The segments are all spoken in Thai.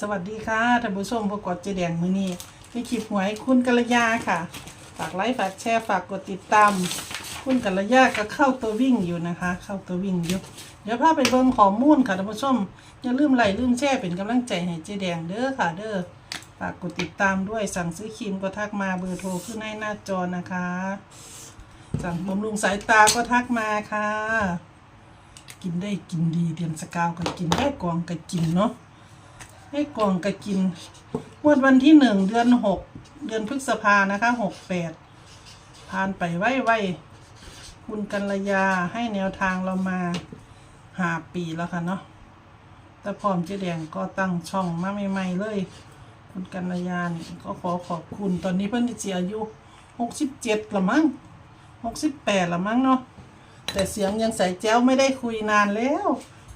สวัสดีค่ะท่านผู้ชมพวกกดเจแดงมือนี้มีคลิปหวยคุณกัลยาค่ะ ฝากไลค์ฝากแชร์ฝากกดติดตาม คุณกัลยาก็เข้าตัววิ่งอยู่นะคะ เข้าตัววิ่งอยู่เดี๋ยวพาไปเบิ่งข้อมูลค่ะท่านผู้ชมอย่าลืมไลค์ลืมแชร์เป็นกำลังใจให้เจแดงเด้อค่ะ เด้อฝากกดติดตามด้วยสั่งซื้อครีมก็ทักมาเบอร์โทรขึ้นให้หน้าจอนะคะ สั่งบำรุงสายตาก็ทักมาค่ะ กินได้กินดีเดือนสกาวก็กินได้กวางก็กินเนาะ ให้กวางก็กินงวดวันที่หนึ่งเดือนหกเดือนพฤษภานะคะหกแปดผ่านไปไว้ไว้คุณกัลยาให้แนวทางเรามาหาปีแล้วค่ะเนาะแต่พร้อมเจ๊แดงก็ตั้งช่องมาใหม่ๆเลย คุณกัลยานี่ก็ขอขอบคุณตอนนี้เพิ่นจะอายุหกสิบเจ็ดละมั้งหกสิบแปดละมั้งเนาะแต่เสียงยังใส่แจ้วไม่ได้คุยนานแล้ว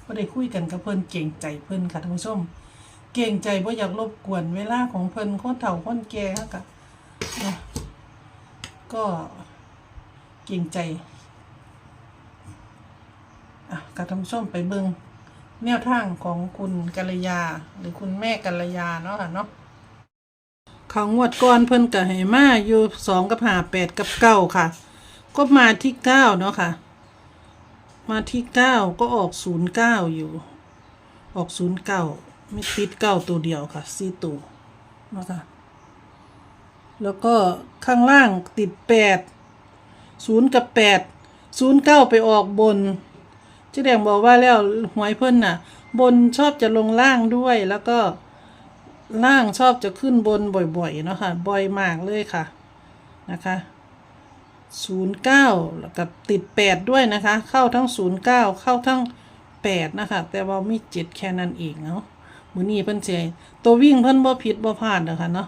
ก็ได้คุยกันกับเพิ่นเก่งใจเพิ่นค่ะท่านผู้ชม เก่งใจเพราะอยากรบกวนเวลาของเพิ่นคนเฒ่าคนแก่ค่ะกะนะก็เก่งใจอะค่ะท่านผู้มไปเบิงแนวทางของคุณกัลยา หรือคุณแม่กัลยาเนาะค่ะเนาะเขางวดก่อนเพิ่นก็ให้มาอยู่สองกับห้าแปดกับเก้าค่ะ ก็มาที่เก้าเนาะค่ะ มาที่เก้าก็ออกศูนย์เก้าอยู่ ออกศูนย์เก้า ไม่ติดเก้าตัวเดียวค่ะสี่ตัวนะคะแล้วก็ข้างล่างติดแปดศูนย์กับแปดศูนย์เก้าไปออกบนเจ๊แดงบอกว่าแล้วหวยเพิ่นน่ะ บนชอบจะลงล่างด้วยแล้วก็ล่างชอบจะขึ้นบนบ่อยๆเนาะค่ะบ่อยมากเลยค่ะนะคะศูนย์เก้าแล้วก็ติดแปดด้วยนะคะ เข้าทั้งศูนย์เก้าเข้าทั้งแปดนะคะ แต่ว่ามีเจ็ดแค่นั้นเองเนาะ มือนี้เพิ่นเจตัววิ่งเพิ่นบ่ผิดบ่พลาดนะคะเนาะ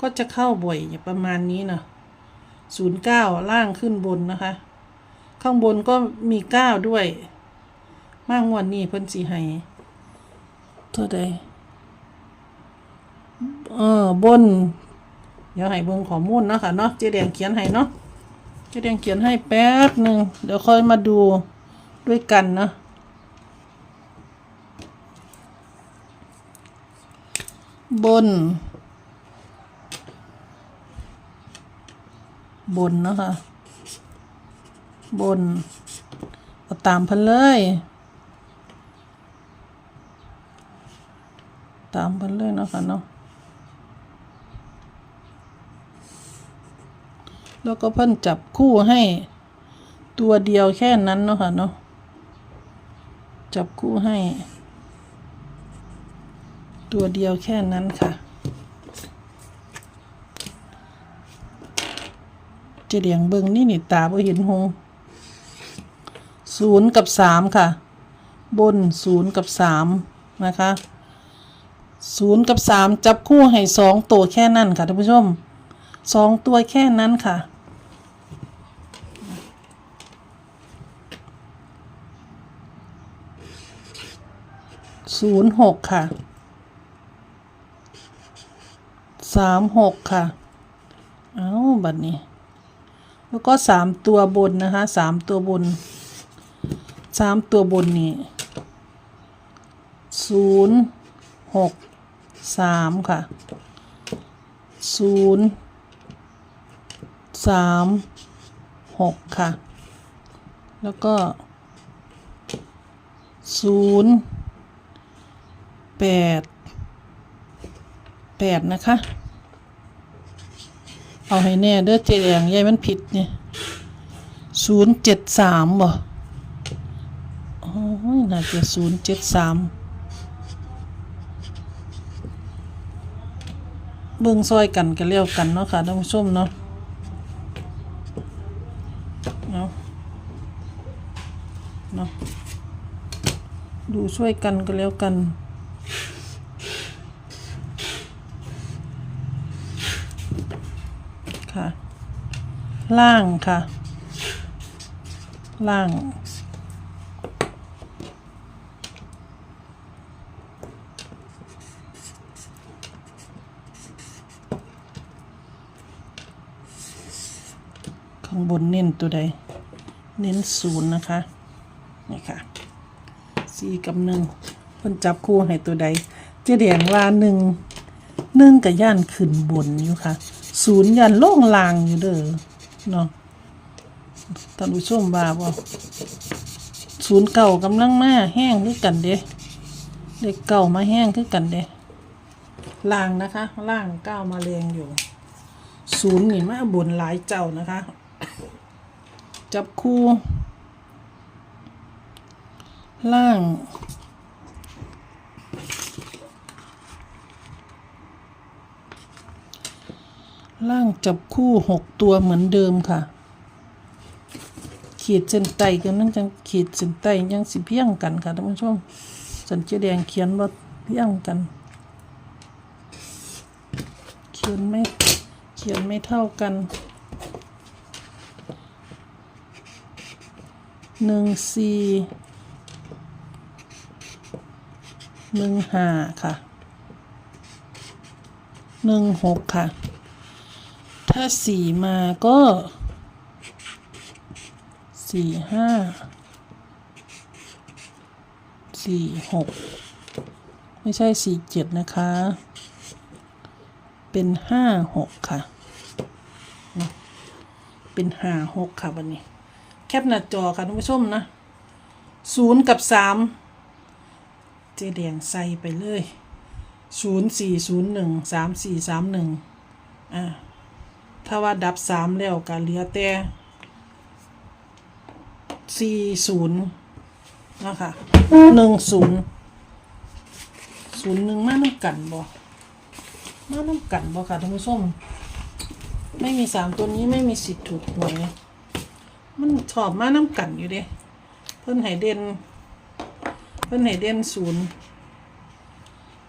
ก็จะเข้าบ่อยอย่างประมาณนี้เนาะศูนย์เก้าล่างขึ้นบนนะคะ ข้างบนก็มีเก้าด้วย มากงวดนี้เพิ่นสิให้เท่าใดเออบน เดี๋ยวให้เบิ่งข้อมูลเนาะค่ะเนาะเจ๊แดงเขียนให้เนาะจะเรียงเขียนให้แป๊บหนึ่งเดี๋ยวค่อยมาดูด้วยกันเนาะ บน บนนะคะ บนเอาตามเพันเลย ตามเพันเลยนะคะเนาะแล้วก็เพิ่นจับคู่ให้ตัวเดียวแค่นั้นเนาะค่ะเนาะจับคู่ให้ ตัวเดียวแค่นั้นค่ะจะเดียงเบิงนี่นี่ตาบ่เห็นหงศูนย์กับสามค่ะ บนศูนย์กับสามนะคะศูนย์กับสามจับคู่ให้สองตัวแค่นั้นค่ะท่านผู้ชมสองตัวแค่นั้นค่ะศูนย์หกค่ะ สามหกค่ะ เอาบัดนี้ แล้วก็สามตัวบนนะคะสามตัวบนสามตัวบนนี่ศูนย์หกสามค่ะศูนย์สามหกค่ะ แล้วก็ศูนย์แปดแปดนะคะ เอาให้แน่เด้อเจแดงยายมันผิดเนี่ยศูนย์เจ็ดสามบ่โอ้ยน่าจะศูนย์เจ็ดสามเบิ่งซอยกันกันเลี้ยวกันเนาะค่ะท่านผู้ชมเนาะเนาะเนาะดูช่วยกันกันแล้วกัน ค่ะ ล่างค่ะ ล่าง ข้างบนเน้นตัวใด เน้นศูนย์นะคะ นี่ค่ะสี่กับหนึ่งเพิ่นจับคู่ให้ตัวใด เจ๊แดงว่าหนึ่งหนึ่งกับย่านขึ้นบนอยู่ค่ะ ศูนย์ย่านโล่งลางอยู่เด้อ เนาะท่านผู้ชมว่าบ่ศูนย์เก่ากำลังมาแห้งคือกันเด้เด็กเก่ามาแห้งคือกันเด้ล่างนะคะล่างเก้ามาแรงอยู่ ศูนย์นี่มาบนหลายเจ้านะคะ จับคู่ ล่าง ล่างจับคู่หกตัวเหมือนเดิมค่ะ ขีดเส้นใต้กันนั่นจังขีดเส้นใต้ยังสิเพียงกันค่ะท่านผู้ชมสันเจแดงเขียนว่าเพียงกัน เขียนไม่เขียนไม่เท่ากันหนึ่งสี่หนึ่งห้าค่ะหนึ่งหกค่ะ ถ้าสี่มาก็สี่ห้าสี่หกไม่ใช่สี่เจ็ดนะคะ เป็นห้าหกค่ะ เป็นห้าหกค่ะวันนี้ แคปหน้าจอค่ะท่านผู้ชมนะศูนย์กับสามเจแดงใส่ไปเลยศูนย์สี่ศูนย์หนึ่งสามสี่สามหนึ่งอ่า ถ้าว่าดับสามแล้วก็เหลือแต่สี่ศูนย์นะคะหนึ่งศูนย์ศูนย์หนึ่งมาน้ำกันบ่มาน้ำกันบ่ค่ะท่านผู้ชมไม่มีสามตัวนี้ไม่มีสิทธิ์ถูกหวยมันชอบมาน้ำกันอยู่เด้เพิ่นให้เด่นเพิ่นให้เด่นศูนย์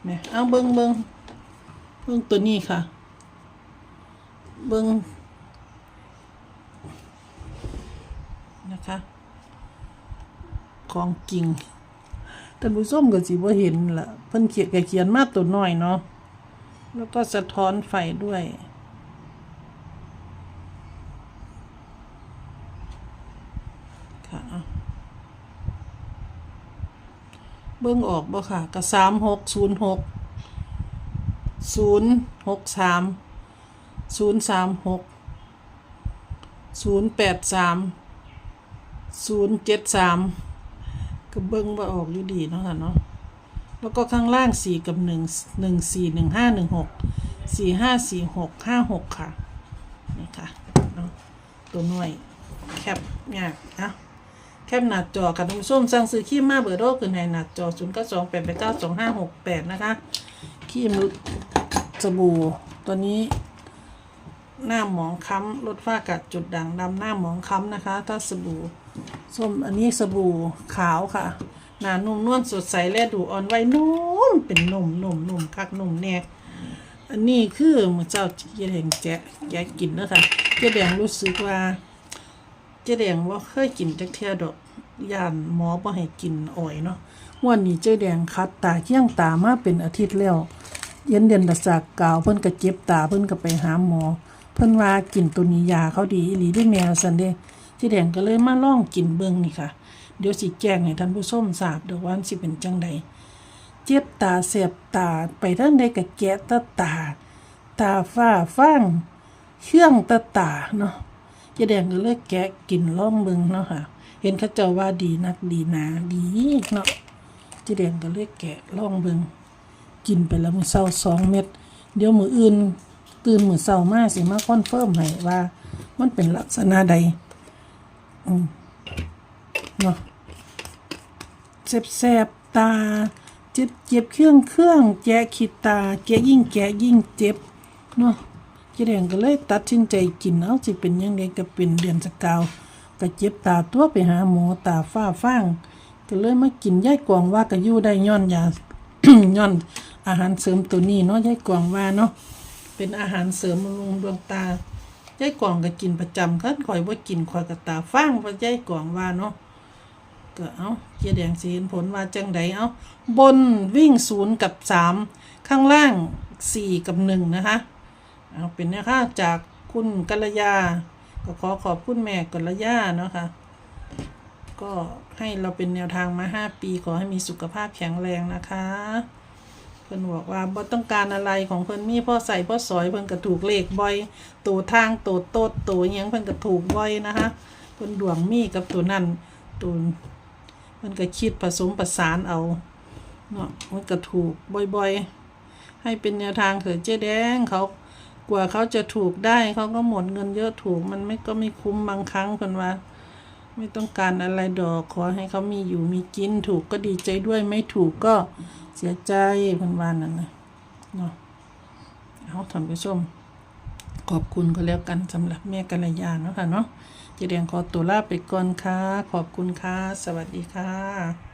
เนี่ยเอาเบิ้งเบิ้งเบิ้งตัวนี้ค่ะ บิ้งนะคะ ของจริงท่านผู้ชมก็สิบ่เห็นละเพิ่นเขียนก็เขียนมาตัวน้อยเนาะแล้วก็สะท้อนไฟด้วย ค่ะเอาเบิ่งออกบ่ค่ะ ก็สามหกศูนย์หกศูนย์หกสาม ศูนย์สามหกศูนย์แปดสามศูนย์เจ็ดสามก็เบิ้งว่าออกอยู่ดีเนาะค่ะเนาะแล้วก็ข้างล่างสี่กับหนึ่งหนึ่งสี่หนึ่งห้าหนึ่งหกสี่ห้าสี่หกห้าหกค่ะนี่ค่ะเนาะตัวหน่วยแคบยากนะแคบหน้าจอค่ะท่านผู้มสั่งซื้อขี้มาเบอร์โรขึ้นในหน้าจอศูนย์เก้าสองแปดแปดเก้าสองห้าหกแปดนะคะขี้มือสบู่ตัวนี้ หน้าหมองค้ำลดฝ้ากัดจุดด่างดำหน้าหมองค้ำนะคะ ถ้าสบู่ส้มอันนี้สบู่ขาวค่ะหนานุ่มนวลสดใสและดูอ่อนไวนุ่มเป็นนุ่มนุ่มนุ่มคักนุ่มแน่อันนี้คือมือเจ้าเจ๊แดงแจ๊แกกินเนอะค่ะเจ๊แดงรู้สึกว่าเจ๊แดงว่าเคยกินจักเทียดอกย่านหมอบ่ให้กินอ่อยเนาะวันนี้เจ๊แดงคัดตาเคี่ยงตามาเป็นอาทิตย์แล้วเย็นเดือนตะสากกาวเพิ่นก็เจ็บตาเพิ่นก็ไปหาหมอ เพิ่นว่ากินตัวนี้ยาเขาดีอีหลีด้วยแมวสันเด้ที่แดงก็เลยมาล่องกินเบิ่งนี่ค่ะ เดี๋ยวสิแจ้งให้ท่านผู้ชมทราบเดี๋ยวว่ามันสิเป็นจังใดเจ็บตาเสียบตาไปทางใดก็แกะตาตา ตาฝ้าฟ้างเชื่องตาตาเนาะเจ๊แดงก็เลยแกะกินล่องเบิ่งเนาะค่ะ เห็นเขาเจ้าว่าดีนักดีนาดีเนาะเจ๊แดงก็เลยแกะล่องเบิ่งกินไปแล้วมือเช้าสองเม็ดเดี๋ยวมืออื่น ตื่นมื้อเช้ามาสิมาคอนเฟิร์มให้ว่า มันเป็นลักษณะใดอืมเนาะแสบๆตา เจ็บเจ็บเครื่องเครื่องแกะขีดตา แกะยิ่งแกะยิ่งเจ็บเนาะเจ๊แดงก็เลยตัดสินใจกินเอาสิเป็นยังไงก็เป็นเดือนสกาวก็เจ็บตาตัวไปหาหมอตาฝ้าฟางก็เลยมากินยายกวางว่าก็อยู่ได้ย้อนยาย้อนอาหารเสริมตัวนี้เนาะยายกวางว่าเนาะ เป็นอาหารเสริมบำรุงดวงตายายกวางก็กินประจำคันข่อยว่ากินข่อยก็ตาฟางเพราะยายกวางว่าเนาะก็เอาเจียร์แดงสีเห็นผลว่าจังใดเอาบนวิ่งศูนย์กับสามข้างล่างสี่กับหนึ่งนะคะเอาเป็นนะคะจากคุณกัลยา ก็ขอขอบคุณแม่กัลยาเนาะค่ะก็ให้เราเป็นแนวทางมา 5 ปี ขอให้มีสุขภาพแข็งแรงนะคะ พิ่นบอกว่าบ่ต้องการอะไรของเพิ่นมีพ่อใส่พ่อสอยเพิ่นก็ถูกเลขบ่อยตัวทางตัวโตดตัวหยังเพิ่นก็ถูกบ่อยนะคะเพิ่นดวงมีกับตัวนั้นตัวเพิ่นก็คิดผสมประสานเอาเนาะมันก็ถูกบ่อยๆ ให้เป็นแนวทางเถอะเจ๊แดงเขากว่าเขาจะถูกได้เขาก็หมดเงินเยอะถูกมันไม่ก็ไม่คุ้มบางครั้งเพิ่นว่า ไม่ต้องการอะไรดอกขอให้เขามีอยู่มีกินถูกก็ดีใจด้วยไม่ถูกก็เสียใจเพันวานนั่นนะเนาะเอาท่านผู้ชมขอบคุณก็แล้วกันสำหรับแม่กัลยาเนาะค่ะเนาะจะเรียงขอตัวลาไปก่อนค่ะ ขอบคุณค่ะ สวัสดีค่ะ